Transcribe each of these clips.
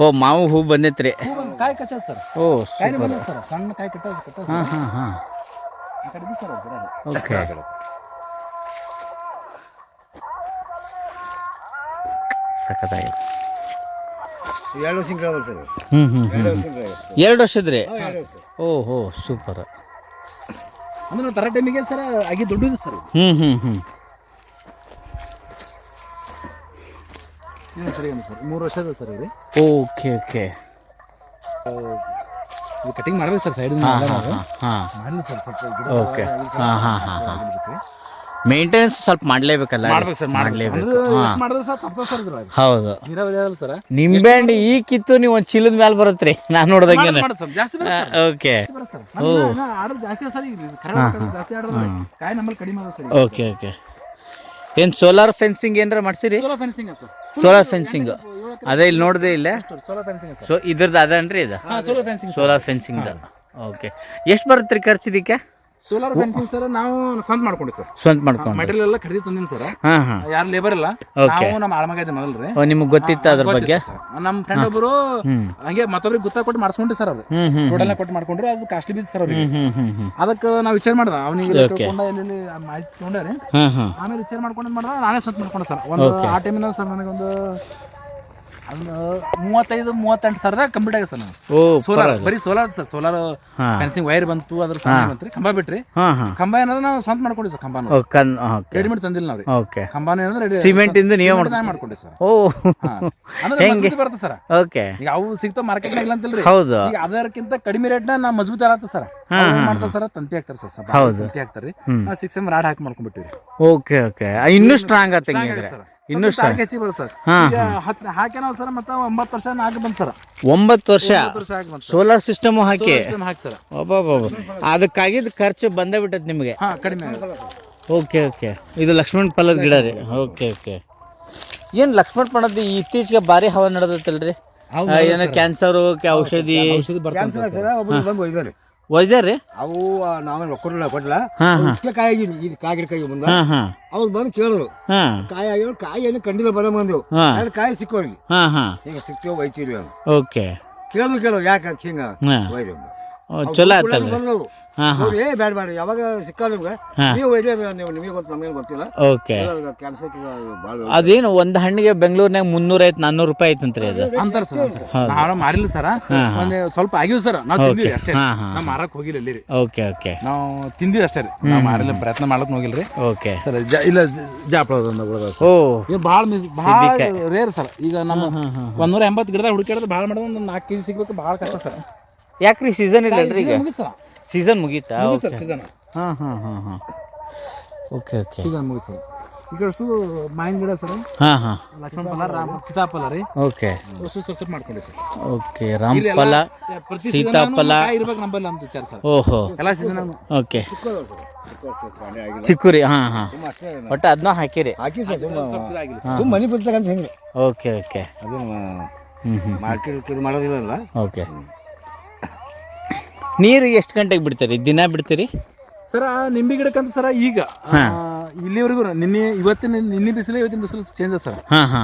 ಓ ಮಾವು ಹೂ ಬಂದೈತ್ರಿ. ರೀ ಕಾಯಿ ಕಚ್ಚೋದು ಸರ್. ಓ ಸರ್. ಸಣ್ಣ ಕಾಯಿ ಕಟ್ಟೋದು ಕಟ್ಟೋದು. ಹಾಂ ಹಾಂ ಹಾಂ. ಆ ಕಡೆ ಇದೆ ಸರ್ ಅದು ಗಿಡ ಅದು. ಓಕೆ. ಸಖತ್ತಾಗಿದೆ. ಎರಡು ವರ್ಷ ಇದ್ರಿ ಸರ್. ಹ್ಞೂ ಹ್ಞೂ ಎರಡು ಓ ಹೋ ಸೂಪರ್. ಅಂದ್ರೆ ತರ ಟೈಮಿಗೆ ಸರ್ ಆಗಿ ದೊಡ್ಡದು ಸರ್. ಹ್ಞೂ ಹ್ಞೂ ಹ್ಞೂ ಸರಿ ಏನು ಸರ್. ಮೂರು ವರ್ಷದ ಸರ್ ಇದು. ಓಕೆ ಓಕೆ ಇದು ಕಟಿಂಗ್ ಮಾಡ್ಬೇಕು ಸರ್ ಸೈಡ್ ಮಾಡಲಿ ಸರ್ ಸ್ವಲ್ಪ ಓಕೆ ಹಾಂ ಹಾಂ ಹಾಂ ಹಾಂ. ಮೇಂಟೆನೆನ್ಸ್ ಸ್ವಲ್ಪ ಮಾಡಲೇಬೇಕಲ್ಲ ಮಾಡ್ಬೇಕು ಸರ್ ಮಾಡಲೇಬೇಕು. ಹೌದು. ನಿಂಬೆ ಹಣ್ಣು ಈ ಕಿತ್ತು ನೀವು ಒಂದು ಚೀಲದ ಮೇಲೆ ಬರುತ್ತೆ ನಾನು ನೋಡ್ದಂಗೆ ಓಕೆ ಓಕೆ ಓಕೆ ಓಕೆ ಏನು ಸೋಲಾರ್ ಫೆನ್ಸಿಂಗ್ ಏನಾರ ಮಾಡ್ಸಿರಿ? Solar fencing sir. Solar fencing ಅದೇ ಇಲ್ಲಿ ನೋಡಿದೆ ಇಲ್ಲ? ಸೋಲಾರ್ ಫೆನ್ಸಿಂಗ್ ಸೊ ಇದ್ರದ್ದು ಅದೇನ್ರಿ ಇದು? Solar solar fencing solar fencing okay ಎಷ್ಟು ಬರುತ್ತೆ ರೀ ಖರ್ಚು ಇದಕ್ಕೆ? ಸೋಲಾರ್ ಫೆನ್ಸಿಂಗ್ ಸರ್ ನಾವು ಸ್ವಂತ ಮಾಡ್ಕೊಂಡಿ ಸರ್. ಸ್ವಂತ ಮಾಡ್ಕೊಂಡು ಮೆಟೀರಿಯಲ್ ಎಲ್ಲ ಖರೀದಿ ತಂದಿನಿ ಸರ್. ಹಾ ಹಾಂ. ಯಾರು ಲೇಬರ್ ಇಲ್ಲ. ನಾವು ನಮ್ಮ ಆಳ್ಮಗ ಇದೆ ಮೊದಲ್ರಿ. ನಿಮ್ಗೆ ಗೊತ್ತಿತ್ತು ಅದ್ರ ಬಗ್ಗೆ? ನಮ್ಮ ಫ್ರೆಂಡ್ ಒಬ್ಬರು ಹಂಗೆ ಮತ್ತೊಬ್ರಿಗೆ ಗೊತ್ತಾ ಕೊಟ್ಟು ಮಾಡಿಸ್ಕೊಂಡ್ರಿ ಸರ್ ಅವ್ರು. ಟೋಟಲ್ ಕೊಟ್ಟು ಮಾಡ್ಕೊಂಡ್ರಿ ಅದು ಕಾಸ್ಟ್ಲಿ ಬಿದ್ದು ಸರ್ ಅವ್ರಿಗೆ. ಅದಕ್ಕೆ ನಾವು ವಿಚಾರ ಮಾಡ್ದ ಅವನಿಗೆ ಮಾಹಿತಿ ತೊಗೊಂಡ್ರಿ ಆಮೇಲೆ ವಿಚಾರ ಮಾಡ್ಕೊಂಡು ಮಾಡ್ದ ನಾನೇ ಸ್ವಂತ ಮಾಡ್ಕೊಂಡೆ ಸರ್. ಒಂದು ಆ ಟೈಮಿನ ಸರ್ ನನಗೊಂದು ಒಂದು ಮೂವತ್ತೈದು ಮೂವತ್ತೆಂಟು ಸಾವಿರದ ಕಂಪ್ಲೀಟ್ ಆಗಿದೆ ಸರ್ ಓ ಸೋಲಾರ್ ಬರೀ solar sir solar. Fencing wire ಬಂತು ಅದ್ರ ಸಾಮಾನ್ ಬಂತ್ರಿ ಕಂಬ ಬಿಟ್ರಿ. ಕಂಬ ಏನಾದ್ರೆ ನಾವು ಸ್ವಂತ ಮಾಡ್ಕೊಂಡಿ ಸರ್ ಕಂಬ ರೆಡಿಮೇಡ್ ತಂದಿಲ್ಲ ನಾವ್ರಿ. ಓಕೆ. ಕಂಬನ ಏನಂದ್ರೆ ಸಿಮೆಂಟ್ ಇಂದ ನೀವು ಮಾಡ್ಕೊಂಡೆ. ಸರ್. ಓ. ಅಂದ್ರೆ ಬರುತ್ತೆ ಸರ್. ಓಕೆ. ಈಗ ಅವು ಸಿಗ್ತಾವ ಮಾರ್ಕೆಟ್ನಾಗ ಇಲ್ಲ ಅಂತಿಲ್ರಿ ಹೌದು. ಈಗ ಅದಕ್ಕಿಂತ ಕಡಿಮೆ ರೇಟ್ನ ನಾ ಮಜಬೂತಿ ಆಗತ್ತ ಸರ್. ಮಾಡ್ತಾರೆ ಸರ್ ತಂತಿ ಹಾಕ್ತಾರೆ ಸರ್ ಹೌದು. ತಂತಿ ಹಾಕ್ತಾರೆ. ನಾವು ಸಿಕ್ಸ್ ಎಂ ರಾಡ್ ಹಾಕಿ ಮಾಡ್ಕೊಂಡ್ಬಿಟ್ಟಿವಿ ಓಕೆ ಓಕೆ. ಇನ್ನೂ ಸ್ಟ್ರಾಂಗ್ ಆತ ಹಿಂಗಿದ್ರೆ. ಸರ್. ಇನ್ನೂ ಸ್ಟಾರ್ಟ್ ಹೆಚ್ಚಿ ಬರುತ್ತೆ ಸರ್. ಈಗ ಹತ್ತು ಹಾಕಿ ನಾವು ಸರ್ ಮತ್ತೆ ಒಂಬತ್ತು ವರ್ಷ ನಾಲ್ಕು ಬಂತು ಸರ್. ಒಂಬತ್ತು ವರ್ಷ? ವರ್ಷ ಬಂತು ಸೋಲಾರ್ ಸಿಸ್ಟಮ್ ಹಾಕಿ? ಸಿಸ್ಟಮ್ ಹಾಕಿ ಸರ್. ಒಬ್ಬೊಬ್ಬ ಅದಕ್ಕಾಗಿದ್ದು ಖರ್ಚು ಬಂದೇ ಬಿಟ್ಟೈತೆ ನಿಮಗೆ? ಹಾ ಕಡಿಮೆ ಓಕೆ ಓಕೆ. ಇದು ಲಕ್ಷ್ಮಣ್ ಪಲ್ಲದ ಗಿಡ ರೀ. Okay okay. ಏನು ಲಕ್ಷ್ಮಣ್ ಫಲದ ಇತ್ತೀಚೆಗೆ ಭಾರಿ ಹವಾ ನಡೆದತ್ತಲ್ರಿ ಏನೋ ಕ್ಯಾನ್ಸರು ಔಷಧಿ? ಔಷಧಿ ಬರ್ತದೆ ಕ್ಯಾನ್ಸರ್ ಸರ್. ಒಬ್ಬರು ಬಂದು ಒಯ್ದಾರೆ ಒಯ್ದಾರಿ ಅವು ನಾವೇನು ಕೊಡಲಿಲ್ಲ ಕೊಡಲ್ಲ ಹಾಂ ಹಾಂ. ಇಷ್ಟೇ ಕಾಯಿ ಇದು ಕಾಯಿ ಗಿಡ ಕಾಯಿ ಮುಂದೆ. ಹಾಂ ಹಾಂ. ಅವ್ರು ಬಂದು ಕೇಳಿದ್ರು ಹಾಂ. ಕಾಯಿ ಆಗಿರೋ ಕಾಯಿ ಏನು ಕಂಡಿಲ್ಲ ಬರ ಬಂದೆವು ಹಾಂ. ಎರಡು ಕಾಯಿ ಸಿಕ್ಕೋಗಿ. ಹಾಂ ಹಾಂ. ಹಿಂಗೆ ಸಿಕ್ತೀವಿ ಒಯ್ತೀವಿ ಓಕೆ. ಕೇಳಿದ್ರು ಕೇಳೋದು ಯಾಕೆ ಹಿಂಗೆ ಹಾಂ. ಒಯ್ದು ಚಲೋ ಆಯ್ತಲ್ರಿ. ಬಂದವು. ಹಾಂ ಏ ಬೇಡ ಬೇಡ ಯಾವಾಗ ಸಿಕ್ಕ ನಿಮ್ಗೆ ನೀವು ಒಯ್ದೇ ನೀವು ನಿಮಗೆ ಗೊತ್ತು ನಮಗೇನು ಗೊತ್ತಿಲ್ಲ. ಓಕೆ. ಕ್ಯಾನ್ಸರ್ ಭಾಳ ಅದೇನು ಒಂದು ಹಣ್ಣಿಗೆ ಬೆಂಗಳೂರಿನಾಗ ಮುನ್ನೂರ ಐತೆ ನಾನ್ನೂರು ರೂಪಾಯಿ ಐತಂತ್ರಿ ಅದು. ಅಂತಾರ ಸರ್ ನಾವು ಮಾರಿಲ್ಲ ಸರ್. ಒಂದು ಸ್ವಲ್ಪ ಆಗಿವ್ ಸರ್. ನಾವು ತಿಂದಿವಿ ಅಷ್ಟೇ. ನಾವು ಮಾರಕ್ ಹೋಗಿಲ್ಲ ಇಲ್ಲಿ ರೀ. Okay okay. ನಾವು ತಿಂದಿವಿ ಅಷ್ಟೇ ರೀ. ನಾವು ಮಾರಿಲ್ಲ ಪ್ರಯತ್ನ ಮಾಡಕ್ ಹೋಗಿಲ್ರಿ ಓಕೆ. ಸರ್ ಜ ಇಲ್ಲ ಜಾಪಳ ಓ. ಭಾಳ ಮಿಸ್ ಭಾಳ ರೇರ್ ಸರ್. ಈಗ ನಮ್ಮ ಒಂದೂರ ಎಂಬತ್ತು ಗಿಡದಾಗ ಹುಡುಕಾಡಿದ್ರೆ ಭಾಳ ಮಾಡೋದು ಒಂದು ನಾಲ್ಕು ಕೆಜಿ ಸಿಗ್ಬೇಕು ಬಹಳ ಕಷ್ಟ ಸರ್. ಯಾಕ್ರಿ ಸೀಸನ್ ಇಲ್ಲ ಈಗ? ಮುಗಿತು ಸರ್. ಸೀಸನ್ ಮುಗೀತಾ? ಮುಗಿತು ಸರ್ ಸೀಸನ್ ಹಾಂ ಹಾಂ ಹಾಂ ಹಾಂ. ಓಕೆ ಓಕೆ ಸೀಸನ್ ಮುಗಿತು ಸರ್. ಈಗ ಅಷ್ಟು ಮಾವಿನ ಗಿಡ ಸರ್. ಹಾಂ ಹಾಂ. ಲಕ್ಷ್ಮಣ ಫಲ ರಾಮ ಸೀತಾಫಲ ರೀ. ಓಕೆ ಅಷ್ಟು ಸ್ವಲ್ಪ ಮಾಡ್ಕೊಂಡೆ ಸರ್. ಓಕೆ ರಾಮಫಲ ಸೀತಾಫಲ. ಇರ್ಬೇಕು ನಂಬಲ್ಲಿ ಅಂತ ವಿಚಾರ ಸರ್. ಓಹೋ. ಎಲ್ಲ ಸೀಸನ್ ಓಕೆ ಚಿಕ್ಕುರಿ ಹಾಂ ಹಾಂ. ಒಟ್ಟು ಅದನ್ನ ಹಾಕಿರಿ. ಹಾಕಿ ಸರ್ ಸುಮ್ಮ ಮನೆ ಬಿಡ್ತಕ್ಕಂತ ಹಿಂಗೆ ಓಕೆ ಓಕೆ ಅದು ಹ್ಞೂ ಹ್ಞೂ ಮಾರ್ಕೆಟ್ ಮಾಡೋದಿಲ್ಲ ಓಕೆ ನೀರು ಎಷ್ಟು ಗಂಟೆಗೆ ಬಿಡ್ತೀರಿ? ದಿನ ಬಿಡ್ತೀರಿ? ಸರ ನಿಂಬೆ ಗಿಡಕ್ಕಂತ ಸರ ಈಗ ಇಲ್ಲಿವರೆಗೂ ನಿನ್ನೆ ಇವತ್ತಿನ ನಿನ್ನೆ ಬಿಸಿಲು ಇವತ್ತಿನ ಬಿಸಿಲು ಚೇಂಜ್ ಸರ್.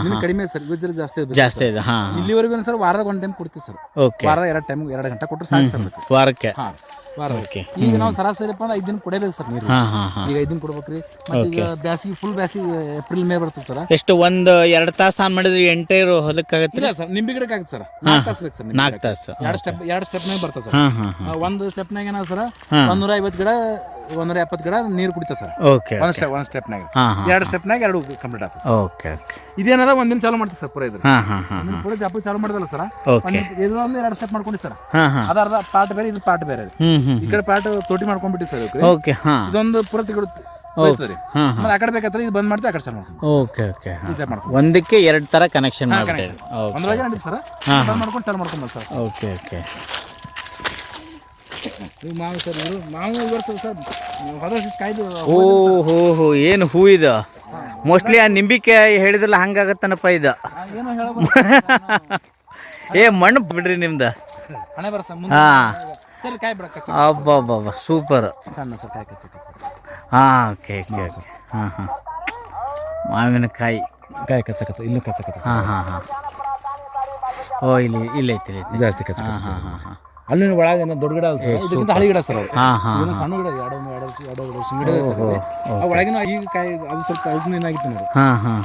ನಿನ್ನೆ ಕಡಿಮೆ ಸರ್ ಇವತ್ತು ಜಾಸ್ತಿ ಇದೆ ಜಾಸ್ತಿ ಇದೆ ಇಲ್ಲಿವರೆಗೂ ಸರ್ ವಾರದ ಒಂದು ಟೈಮ್ ಕೊಡ್ತೀವಿ ಸರ್. ವಾರ ಎರಡು ಟೈಮ್ ಎರಡು ಗಂಟೆ ಕೊಟ್ಟರೆ ಸಾಕು ಸರ್ ವಾರಕ್ಕೆ. ಓಕೆ ಈಗ ನಾವು ಸರಾಸರಿ ಅಪ್ಪ ಐದು ದಿನ ಕೊಡಬೇಕು ಸರ್ ನೀರು. ಹಾಂ ಹಾಂ ಹಾಂ. ಈಗ ಐದು ದಿನ ಕೊಡ್ಬೇಕ್ರಿ. ಮತ್ತೆ ಈಗ ಬ್ಯಾಸಿಗೆ ಫುಲ್ ಬ್ಯಾಸಿಗೆ ಏಪ್ರಿಲ್ ಮೇ ಬರ್ತದೆ ಸರ್. ಎಷ್ಟು ಒಂದು ಎರಡು ತಾಸು ಆನ್ ಮಾಡಿದ್ರೆ ಎಂಟೈರು ಹೊಲಕ್ಕಾಗತ್ತೆ ಇಲ್ಲ ಸರ್ ನಿಂಬೆ ಗಿಡಕ್ಕೆ ಆಗುತ್ತೆ ಸರ್. ನಾಲ್ಕು ತಾಸು ಬೇಕು ಸರ್ ನಾಲ್ಕು ತಾಸು. ಎರಡು ಸ್ಟೆಪ್ ಎರಡು ಸ್ಟೆಪ್ನಾಗ ಬರ್ತದೆ ಸರ್. ಒಂದು ಸ್ಟೆಪ್ನಾಗ ಏನಾಗ ಸರ್ ಒಂದೂರ ಐವತ್ತು ಗಿಡ ಒಂದೂರ ಎಪ್ಪತ್ತು ಗಿಡ ನೀರು ಕುಡಿತ ಸರ್. ಓಕೆ ಒಂದು ಸ್ಟೆಪ್ ಒಂದು ಸ್ಟೆಪ್ನಾಗ ಹಾಂ ಹಾಂ ಎರಡು ಸ್ಟೆಪ್ನಾಗ ಎರಡು ಕಂಪ್ಲೀಟ್ ಆಗ್ತದೆ ಸರ್. ಓಕೆ ಓಕೆ ಇದೇನಾರ ಒಂದಿನ ಚಾಲು ಮಾಡ್ತೀವಿ ಸರ್ ಪೂರ ಇದ್ರೆ ಹಾಂ ಹಾಂ ಹಾಂ ಹಾಂ. ಪೂರ ಜಾಪ ಚಾಲು ಮಾಡಿದಲ್ಲ ಸರ್. ಓಕೆ ಎರಡು ಸ್ಟೆಪ್ ಮಾಡ್ಕೊಂಡಿ ಸರ್. ಹಾಂ ಹಾಂ. ಅದ ಅರ್ಧ ಪಾರ್ಟ್ ಬೇರೆ ಇದು ಪಾರ್ಟ್ ಬೇರೆ. ಹ್ಞೂ ಹ್ಞೂ ಈ ಕಡೆ ಪಾರ್ಟ್ ತೋಟಿ ಮಾಡ್ಕೊಂಡ್ಬಿಟ್ಟು ಸರ್. ಓಕೆ ಹಾಂ. ಇದೊಂದು ಪೂರ ಹಾಂ ಆ ಕಡೆ ಬೇಕಾದ್ರೆ ಇದು ಬಂದ್ ಮಾಡ್ತೀವಿ ಆ ಕಡೆ ಸರ್. ಮಾಡ್ಕೊಂಡು ಓಕೆ ಓಕೆ ಹಾಂ. ಈ ಮಾಡ್ಕೊಂಡು ಒಂದಕ್ಕೆ ಎರಡು ತರ ಕನೆಕ್ಷನ್ ಮಾಡ್ತೇವೆ. ಓಕೆ ಒಂದ್ರೊಳಗೆ ನಡೀತು ಸರ್. ಬಂದ್ ಮಾಡ್ಕೊಂಡು ಚಾಲು ಮಾಡ್ಕೊಂಡು ಸರ್. ಓಕೆ ಓಕೆ ಇವು ಮಾವು ಸರ್ ಇವರು ಮಾವು ಇವತ್ತು ಸರ್ ಹೊರ ಕಾಯ್ದು ಓ ಹೋ ಹೋ ಏನು ಹೂ ಇದು? ಮೋಸ್ಟ್ಲಿ ಆ ನಿಂಬಿಕಾಯಿ ಹೇಳಿದ್ರಲ್ಲ ಹಂಗಾಗತ್ತನಪ್ಪ ಇದು. ಏನೋ ಏ ಮಣ್ಣು ಬಿಡ್ರಿ ನಿಮ್ದು. ಹಣೆ ಬರ ಸರ್ ಮುಂದೆ ಹಾಂ. ಸರ್ ಕಾಯಿ ಬಿಡ ಕಚ್ಚ. ಅಬ್ಬಬ್ಬಬ್ಬ ಸೂಪರ್. ಸಣ್ಣ ಸರ್ ಕಾಯಿ ಕಚ್ಚ ಹಾಂ ಓಕೆ ಓಕೆ ಓಕೆ. ಹಾಂ ಹಾಂ. ಮಾವಿನಕಾಯಿ. ಕಾಯಿ ಕಚ್ಚಕತ್ತ ಇಲ್ಲೂ ಕಚ್ಚಕತ್ತ ಹಾಂ ಹಾಂ ಹಾಂ. ಓ ಇಲ್ಲಿ ಇಲ್ಲೈತಿ ಜಾಸ್ತಿ ಕಚ್ಚ ಹಾಂ ಹಾಂ ಹಾಂ ಹಾಂ. ಅಲ್ಲಿ ಒಳಗೆ ಏನೋ ದೊಡ್ಡ ಗಿಡ ಸರ್ ಇದಕ್ಕಿಂತ ಹಳಿ ಗಿಡ ಸರ್ ಅದು. ಸಣ್ಣ ಗಿಡ ಎರಡು ಎರಡು ಎರಡು ಎರಡು ವರ್ಷ ಗಿಡ ಸರ್ ಆ ಒಳಗಿನ ಈಗ ಕಾಯಿ ಅದು ಸ್ವಲ್ಪ ಅದನ್ನ ಏನಾಗಿತ್ತು ನೋಡಿ.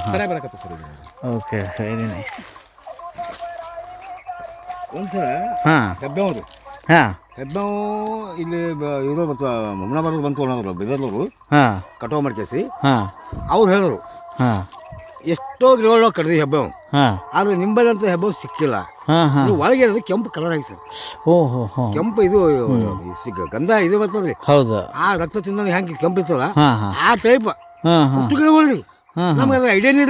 ಸರಿಯಾಗಿ ಬರಕತ್ತ ಸರ್ ಇದು. ಓಕೆ ವೆರಿ ನೈಸ್ ಒಂದ್ಸಲ ಹಾಂ. ಅವರು ಹಾಂ. ಕಬ್ಬೆವು ಇಲ್ಲಿ ಇವರು ಮತ್ತು ಮುಮ್ನಾಬಾದ್ ಬಂತು ಅನ್ನೋರು ಬೆದರ್ದವರು. ಹಾಂ. ಕಟಾವು ಮಾಡ್ಕೇಸಿ. ಹಾಂ. ಅವ್ರು ಹೇಳೋರು. ಹಾಂ. ಎಷ್ಟೋ ಗಿಡಗಳು ಕಡ್ದಿ ಹೆಬ್ಬ ಹಾಂ. ಆದ್ರೆ ನಿಂಬಲ್ಲಂತೂ ಹೆಬ್ಬೆ ಸಿಕ್ಕಿಲ್ಲ. ಹಾಂ ಹಾಂ. ಇದು ಒಳಗೆ ಇರೋದು ಕೆಂಪು ಕಲರ್ ಆಗಿ ಸರ್. ಓ ಹೋ ಹೋ. ಕೆಂಪು ಇದು ಸಿಕ್ಕ ಗಂಧ ಇದು ಬರ್ತದ್ರಿ ಹೌದು. ಆ ರಕ್ತ ತಿಂದ ಹೆಂಗೆ ಕೆಂಪು ಇರ್ತಲ್ಲ ಹಾಂ ಹಾಂ. ಆ ಟೈಪ್ ಹಾಂ ಹಾಂ. ಹಾಂ ನಮ್ಗೆ ಅದ್ರ ಐಡಿಯಾನೇ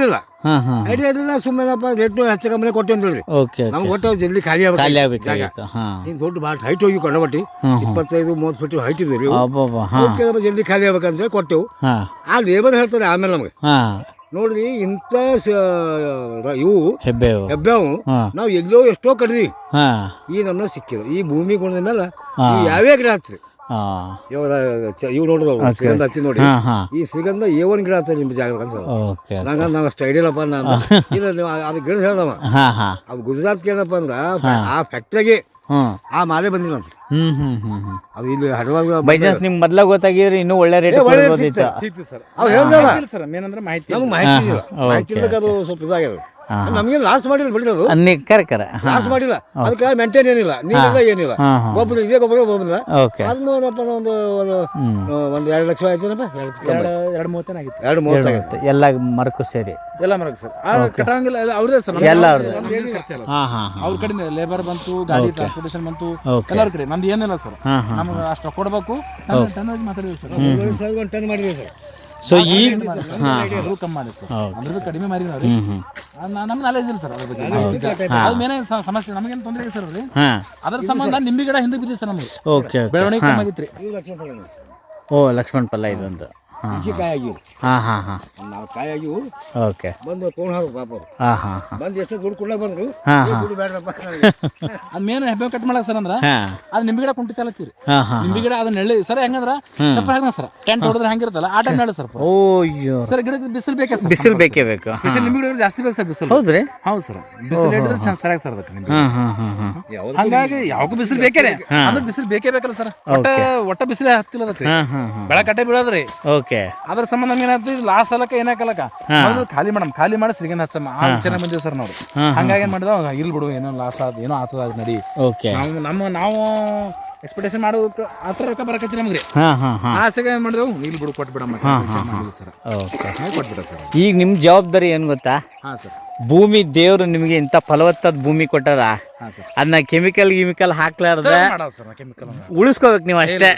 ಹಾಂ ಐಡಿಯಾ ಇರಲಿಲ್ಲ ಸುಮ್ಮನೆಪ್ಪ ರೇಟ್ ಹೆಚ್ಚು ಕಮ್ಮಿ ಕೊಟ್ಟೆ ಅಂತ ಹೇಳಿ ಓಕೆ ನಮ್ಗೆ ಒಟ್ಟು ಜಲ್ದಿ ಖಾಲಿ ಆಗ್ಬೇಕು ಆಗಬೇಕಾಗಿತ್ತು ದೊಡ್ಡ ಭಾಳ ಹೈಟ್ ಹೋಗಿ ಕೊಂಡಬಟ್ಟಿ. ಇಪ್ಪತ್ತೈದು ಮೂವತ್ತು ಫೀಟ್ ಹೈಟ್ ಕೆಲವು ಜಲ್ದಿ ಖಾಲಿ ಆಗ್ಬೇಕಂತ ಹೇಳಿ ಕೊಟ್ಟೆವು. ಆ ಲೇಬರ್ ಹೇಳ್ತಾರೆ ಆಮೇಲೆ ನಮಗೆ. ನೋಡ್ರಿ ಇಂತ ಇವು ಹೆಬ್ಬೇವು. ಹೆಬ್ಬೆವು. ನಾವು ಎಲ್ಲೋ ಎಷ್ಟೋ ಕಡ್ದಿ. ಈ ನಮ್ಮ ಸಿಕ್ಕಿದ್ರು ಈ ಭೂಮಿ ಗುಣದ ಮೇಲೆ ಯಾವ್ಯಾವ ಗಿಡ ಹಚ್ರಿ ಹಾಂ. ಇವಾಗ ಚ- ಇವು ನೋಡಿದವು ಶ್ರೀಗಂಧ ಹಚ್ಚಿ ನೋಡಿ. ಈ ಶ್ರೀಗಂಧ ಏವನ್ ಗಿಡ ಅಂತ ನಿಮ್ಮ ಜಾಗ ಅಂತ ನಂಗೆ ನಾವು ಅಷ್ಟು ಐಡಿಯಲ್ಲಪ್ಪ ನಾನು. ಅದು ಗಿಡ ಹೇಳ್ದವ. ಅದು ಗುಜರಾತ್ಗೆ ಏನಪ್ಪ ಅಂದ್ರ ಆ ಫ್ಯಾಕ್ಟ್ರಿಗೆ ಆ ಮಾಲೆ ಬಂದಿಲ್ಲ ಅಂತ ಹ್ಞೂ ಹ್ಞೂ ಅದು ಇಲ್ಲಿ ಹಡವಾಗ ಬೈ ಚಾನ್ಸ್ ನಿಮ್ಗೆ ಮೊದ್ಲ ಗೊತ್ತಾಗಿದ್ರೆ ಇನ್ನೂ ಒಳ್ಳೆ ರೇಟ್ ಕೊಡ್ಬೋದಿತ್ತು ಸಿಗ್ತಿ ಸರ್. ಅವ್ರು ಹೇಳ್ದಲ್ಲ. ಸರ್ ಏನಂದ್ರೆ ಮಾಹಿತಿ ನಮ್ಗೆ ಮಾಹಿತಿ ಇಲ್ಲ. ಮಾಹಿತಿ ಇಲ್ಲದಾಗ ಅದು ಸ್ವಲ್ಪ ಇದಾಗ್ಯದ. ನಮಗೆ ಲಾಸ್ ಮಾಡಿಲ್ಲ ಬಿಡಿ ಅದು ಅನ್ನಿ ಕರೆ ಕರೆ. ಲಾಸ್ ಮಾಡಿಲ್ಲ. ಅದಕ್ಕೆ ಮೇಂಟೈನ್ ಏನಿಲ್ಲ. ನೀರಿಲ್ಲ ಏನಿಲ್ಲ. ಗೊಬ್ಬರ ಇದೇ ಗೊಬ್ಬರ ಗೊಬ್ಬರ ಓಕೆ. ಅದನ್ನು ಏನಪ್ಪ ಒಂದು ಒಂದು ಎರಡು ಲಕ್ಷ ಆಯ್ತೇನಪ್ಪ? ಎರಡು ಎರಡು ಮೂವತ್ತೇನು ಆಗಿತ್ತು. ಎರಡು ಮೂವತ್ತಾಗಿತ್ತು ಎಲ್ಲ ಮರಕು ಸೇರಿ. ಎಲ್ಲ ಮರಕ್ಕೆ ಸರ್. ಕಟಾವಂಗಿಲ್ಲ ಎಲ್ಲ ಅವ್ರದೇ ಸರ್. ಎಲ್ಲ ಅವ್ರದ್ದೇ. ಅವ್ರ ಕಡೆ ಲೇಬರ್ ಬಂತು ಗಾಡಿ ಟ್ರಾನ್ಸ್ಪೋರ್ಟೇಷನ್ ಬಂತು ಎಲ್ಲರ ಕಡೆ. ನಮ್ದು ಏನಿಲ್ಲ ಸರ್. ನಮ್ಗೆ ಅಷ್ಟು ಕೊಡಬೇಕು. ಟನ್ ಮಾತಾಡಿದ್ವಿ ಸರ್. ಒಂದು ಟನ್ ಮಾಡಿದ್ವಿ ಸರ್. ಸೊ ಈಗ ಹಾಂ. ಅದು ಕಮ್ಮಿ ಮಾಡಿ ಸರ್. ಓಕೆ. ಅಂದ್ರೆ ಕಡಿಮೆ ಮಾಡಿ ನಾವು ಹ್ಞೂ ಹ್ಞೂ ನಮ್ಗೆ ನಾಲೆಜ್ ಇಲ್ಲ ಸರ್ ಅದ್ರ ಬಗ್ಗೆ. ಅದು ಮೇನೇ ಸಮಸ್ಯೆ ನಮಗೇನು ತೊಂದರೆ ಇಲ್ಲ ಸರ್ ಹಾಂ. ಅದ್ರ ಸಂಬಂಧ ನಿಂಬೆ ಗಿಡ ಹಿಂದೆ ಬಿದ್ದಿದೆ ಸರ್ ನಮಗೆ ಓಕೆ ಓಕೆ ಬೆಳವಣಿಗೆ ಕಮ್ಮಿ ಆಗಿತ್ರಿ ಓ ಲಕ್ಷ್ಮಣ್ ಪಲ್ಲ ಇದೊಂದು. ಈ ಕಾಯಿ ಆಗಿವು ಹಾಂ ಹಾಂ ಹಾಂ. ನಾವು ಕಾಯಿ ಓಕೆ. ಬಂದು ತೊಗೊಂಡು ಹಾಕು ಪಾಪ. ಅವ್ರು ಹಾಂ ಹಾಂ ಹಾಂ. ಬಂದು ಎಷ್ಟು ದುಡ್ಡು ಕೊಡ್ಲಾಕ ಬಂದ್ರು. ಹಾಂ ಹಾಂ. ದುಡ್ಡು ಬೇಡಪ್ಪ ಅದು ಮೇನ್ ಹೆಬ್ಬೆ ಕಟ್ ಮಾಡಕ್ ಸರ್ ಅಂದ್ರೆ ಹಾಂ. ಅದು ನಿಂಬೆ ಗಿಡ ಕುಂಟಿತ ಅಲ್ಲತ್ತೀರಿ ಹಾಂ ಹಾಂ ನಿಂಬೆ ಗಿಡ ಅದನ್ನ ನೆಳ್ಳಿ ಸರ್ ಹೆಂಗಂದ್ರ ಚಪ್ಪ ಸರ್. ಟೆಂಟ್ ಹೊಡೆದ್ರೆ ಹೆಂಗಿರುತ್ತಲ್ಲ ಆ ಟೈಮ್ ನೆಳ್ಳಿ ಸರ್ ಅಯ್ಯೋ ಸರ್ ಗಿಡಕ್ಕೆ ಬಿಸಿಲು ಬೇಕೇ ಸರ್? ಬಿಸಿಲು ಬೇಕೇ ಬೇಕು. ಹಾಂ. ನಿಂಬೆ ಗಿಡ ಜಾಸ್ತಿ ಬೇಕು ಸರ್ ಬಿಸಿಲು. ಹೌದ್ರಿ? ಹೌದು ಸರ್. ಬಿಸಿಲು ಹಿಡಿದ್ರೆ ಚೆನ್ನಾಗಿ ಸರಿಯಾಗಿ ಸರ್ ಅದಕ್ಕೆ ಹಂಗಾಗಿ ಯಾವಾಗೂ ಬಿಸಿಲು ಬೇಕೇ ಅಂದ್ರೆ ಬಿಸಿಲು ಬೇಕೇ ಬೇಕಲ್ಲ ಸರ್. ಒಟ್ಟ ಒಟ್ಟ ಬಿಸಿಲೇ ಹತ್ತಿಲ್ಲ ಅದಕ್ಕೆ. ಹಾಂ ಹಾಂ ಹಾಂ. ಬೆಳಕಟ್ಟೆ ಬೀಳೋದ್ರಿ. ಓಕೆ. ಅದ್ರ ಸಂಬಂಧ ನಮ್ಗೆ ಏನಾಯ್ತು ಲಾಸ್ ಅಲ್ಲಕ ಏನಾಕಲಕ ಮೊದಲು ಖಾಲಿ ಮಾಡಮ್ ಖಾಲಿ ಮಾಡಿ ಶ್ರೀಗಂಧ ಹಚ್ಚಮ್ಮ. ಆ ವಿಚಾರ ಬಂದಿವಿ ಸರ್ ನಾವು ಹಂಗಾಗಿ ಏನ್ ಮಾಡಿದ ಇಲ್ ಬಿಡು ಏನೋ ಲಾಸ್ ಆದ ಏನೋ ಆತದ ನಡಿ. ಓಕೆ. ನಮ್ಮ ನಾವು ಎಕ್ಸ್ಪೆಕ್ಟೇಷನ್ ಮಾಡೋ ಆ ಥರ ರೊಕ್ಕ ಬರಕತ್ತಿ ನಮ್ಗೆ ಹಾಂ ಹಾಂ ಹಾಂ. ಆಸೆಗೆ ಏನ್ ಮಾಡಿದೆವು ಇಲ್ಲಿ ಬಿಡು ಕೊಟ್ಬಿಡಮ್ಮ ಸರ್ ಓಕೆ. ಕೊಟ್ಬಿಡ ಸರ್. ಈಗ ನಿಮ್ಮ ಜವಾಬ್ದಾರಿ ಏನು ಗೊತ್ತಾ? ಹಾಂ ಸರ್. ಭೂಮಿ ದೇವರು ನಿಮಗೆ ಇಂಥ ಫಲವತ್ತಾದ ಭೂಮಿ ಕೊಟ್ಟದ ಅದನ್ನ ಕೆಮಿಕಲ್ ಗಿಮಿಕಲ್ ಹಾಕ್ಲಾರ್ದ ಮಾಡೋದು ಉಳಿಸ್ಕೋಬೇಕು ನೀವು ಅಷ್ಟೇ.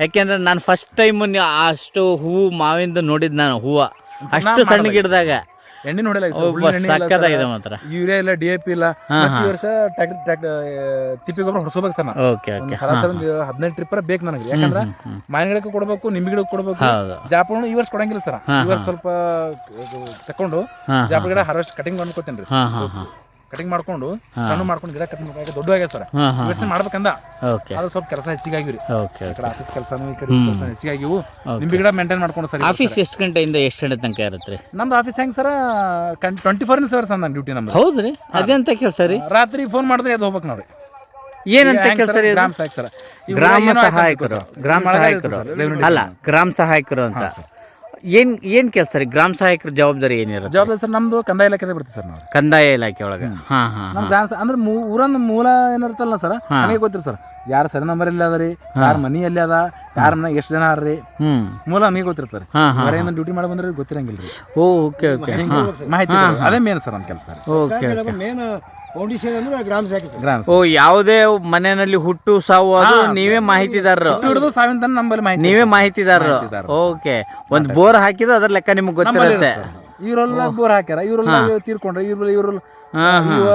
ಯಾಕೆಂದ್ರೆ ನಾನು ಫಸ್ಟ್ ಟೈಮ್ ಅಷ್ಟು ಹೂವು ಮಾವಿಂದ ನೋಡಿದ್ ನಾನು ಹೂವು. ಅಷ್ಟು ಸಣ್ಣ ಗಿಡದಾಗ. ಎಣ್ಣೆ ಸಕ್ಕತ್ತಾಗಿದೆ ಮಾತ್ರ. ಯೂರಿಯಾ ಇಲ್ಲ ಡಿ ಎ ಪಿ ಇಲ್ಲ. ಮತ್ತೆ ವರ್ಷ ತಿಪ್ಪಿ ಗೊಬ್ಬರ ಹೊಡ್ಸೋಬೇಕು ಸರ್ ಸರಾಸರಿ ಒಂದು ಹದಿನೈದು ಟ್ರಿಪ್ಪರ ಬೇಕು ನನಗೆ. ಯಾಕಂದ್ರೆ ಮಾವಿನ ಗಿಡಕ್ಕೂ ಕೊಡಬೇಕು ನಿಂಬೆ ಗಿಡಕ್ಕೂ ಕೊಡಬೇಕು ಜಾಪಣ ಈ ವರ್ಷ ಕೊಡಂಗಿಲ್ಲ ಸರ್. ಈ ವರ್ಷ ಸ್ವಲ್ಪ ತಕೊಂಡು ಜಾಪ ಗಿಡ ಹಾರ್ವೆಸ್ಟ್ ಕಟಿಂಗ್ ಮಾಡ್ಕೊತೇನೆ ರೀ. ಕಟಿಂಗ್ ಮಾಡ್ಕೊಂಡು ಸಣ್ಣ ಮಾಡ್ಕೊಂಡು ಗಿಡ ಕಟ್ ಮಾಡ್ಕೊಂಡು ದೊಡ್ಡ ಆಗ್ಯಾ ಸರ್. ಯೋಚನೆ ಮಾಡ್ಬೇಕಂದ. ಓಕೆ. ಅದು ಸ್ವಲ್ಪ ಕೆಲಸ ಹೆಚ್ಚಿಗೆ ಆಗಿವ್ರಿ ಓಕೆ ಈ ಕಡೆ ಆಫೀಸ್ ಕೆಲಸನೂ ಈ ಕಡೆ ಕೆಲಸ ಹೆಚ್ಚಿಗೆ ಆಗಿವು ನಿಂಬೆ ಗಿಡ ಮೇಂಟೈನ್ ಮಾಡ್ಕೊಂಡು ಸರ್ ಆಫೀಸ್ ಎಷ್ಟು ಗಂಟೆಯಿಂದ ಎಷ್ಟು ಗಂಟೆ ತನಕ ಇರುತ್ತೆ ರೀ ನಮ್ದು ಆಫೀಸ್ ಹೆಂಗ್ ಸರ್? ಟ್ವೆಂಟಿ ಫೋರ್ ಸರ್ ನನ್ನ ಡ್ಯೂಟಿ ನಮ್ದು. ಹೌದ್ರಿ? ಅದೆಂತ ಕೆಲಸ ರೀ? ರಾತ್ರಿ ಫೋನ್ ಮಾಡಿದ್ರೆ ಅದು ಹೋಗ್ಬೇಕು ನೋಡಿ ಏನಂತ ಕೆಲಸ ಅದು? ಗ್ರಾಮ ಸಹಾಯಕರು ಗ್ರಾಮ ಸಹಾಯಕರು. ಅಲ್ಲ ಗ್ರಾಮ ಸಹಾಯಕರು ಅಂತ. ಏನ್ ಏನ್ ಕೆಲಸ ರೀ? ಗ್ರಾಮ ಸಹಾಯಕರ ಜವಾಬ್ದಾರಿ ಏನಿರುತ್ತೆ ಜವಾಬ್ದಾರಿ ಸರ್ ನಮ್ದು ಕಂದಾಯ ಇಲಾಖೆ ಬರ್ತದೆ ಸರ್ ನಾವು. ಕಂದಾಯ ಇಲಾಖೆ ಒಳಗ. ಹಾ ಹಾ ನಮ್ ಗ್ರಾಮ ಸ- ಅಂದ್ರೆ ಮೂ- ಊರನ್ನ ಮೂಲ ಏನಿರುತ್ತಲ್ಲ ಸರ್ ನನಗೆ ಗೊತ್ತಿರಿ ಸರ್. ಯಾರ ಸರಿ ನಂಬರ್ ಎಲ್ಲಿ ಅದ ರೀ ಯಾರ ಮನಿ ಎಲ್ಲಿ ಅದ ಯಾರ ಮನೆ ಎಷ್ಟು ಜನ ಅರ್ರಿ ಹ್ಮ್. ಮೂಲ ನಮಗೆ ಗೊತ್ತಿರ್ತಾರೆ ಹಾ ಹಾ ಹೊರೆಯಿಂದ ಡ್ಯೂಟಿ ಮಾಡಿ ಬಂದ್ರೆ ಗೊತ್ತಿರಂಗಿಲ್ಲ ರೀ. ಓ ಓಕೆ ಓಕೆ. ಮಾಹಿತಿ. ಅದೇ ಮೇನ್ ಸರ್ ನಮ್ಮ ಕೆಲಸ ಓಕೆ ಮೇನ್ ಫೌಂಡೇಶನ್ ಅಂದ್ರೆ ಗ್ರಾಮ ಶಾಖೆ ಸರ್. ಗ್ರಾಮ ಓ ಯಾವುದೇ ಮನೆಯಲ್ಲಿ ಹುಟ್ಟು ಸಾವು ಅದು ನೀವೇ ಮಾಹಿತಿದಾರರು. ಹಿಡಿದು ಸಾವಿನ ತನಕ ನಮ್ಮಲ್ಲಿ ಮಾಹಿತಿ ನೀವೇ ಮಾಹಿತಿದಾರರು. ಓಕೆ. ಒಂದು ಬೋರ್ ಹಾಕಿದ್ರೆ ಅದ್ರ ಲೆಕ್ಕ ನಿಮ್ಗೆ ಗೊತ್ತಿರುತ್ತೆ. ಇವರೆಲ್ಲ ಬೋರ್ ಹಾಕ್ಯಾರ ಇವರೆಲ್ಲ ತೀರ್ಕೊಂಡ್ರೆ ಇವ್ರು ಇವರೆಲ್ಲ ಇವ